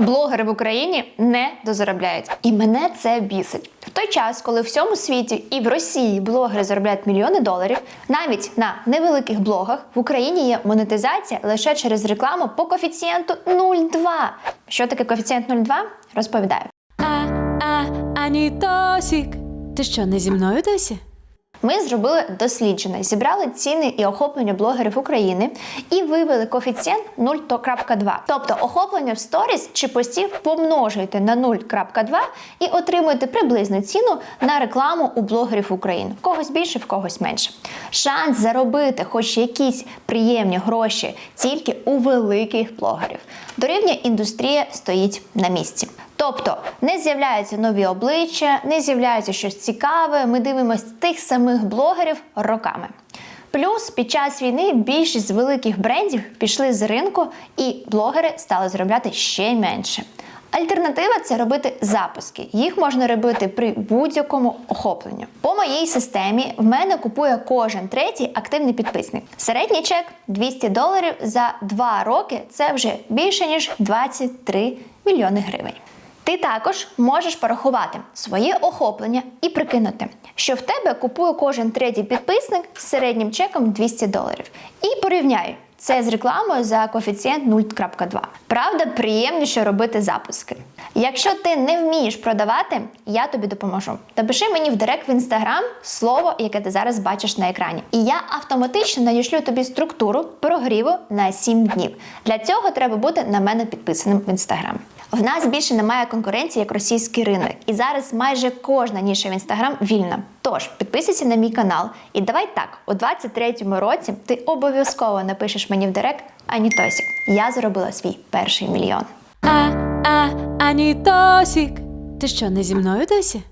Блогери в Україні не дозаробляють, і мене це бісить. В той час, коли в всьому світі і в Росії блогери заробляють мільйони доларів, навіть на невеликих блогах в Україні є монетизація лише через рекламу по коефіцієнту 0,2. Що таке коефіцієнт 0,2? Розповідаю. А, а, Анітосік. Ти що, не зі мною досі? Ми зробили дослідження, зібрали ціни і охоплення блогерів України і вивели коефіцієнт 0,2. Тобто охоплення в сторіс чи постів помножуєте на 0,2 і отримуєте приблизну ціну на рекламу у блогерів України. В когось більше, в когось менше. Шанс заробити хоч якісь приємні гроші тільки у великих блогерів. Дорівнює індустрія стоїть на місці. Тобто не з'являються нові обличчя, не з'являється щось цікаве. Ми дивимося тих самих блогерів роками. Плюс під час війни більшість великих брендів пішли з ринку, і блогери стали заробляти ще менше. Альтернатива це робити запуски. Їх можна робити при будь-якому охопленні. По моїй системі в мене купує кожен третій активний підписник. Середній чек 200 доларів за 2 роки це вже більше ніж 23 мільйони гривень. Ти також можеш порахувати своє охоплення і прикинути, що в тебе купує кожен третій підписник з середнім чеком 200 доларів. І порівняй це з рекламою за коефіцієнт 0,2. Правда, приємніше робити запуски. Якщо ти не вмієш продавати, я тобі допоможу. Напиши мені в директ в інстаграм слово, яке ти зараз бачиш на екрані. І я автоматично надішлю тобі структуру прогріву на 7 днів. Для цього треба бути на мене підписаним в інстаграм. В нас більше немає конкуренції як російський ринок, і зараз майже кожна ніша в інстаграм вільна. Тож підписуйся на мій канал, і давай так, у 23-му році ти обов'язково напишеш мені в директ Анітосік. Я заробила свій перший мільйон. А, а, Анітосік. Ти що, не зі мною досі?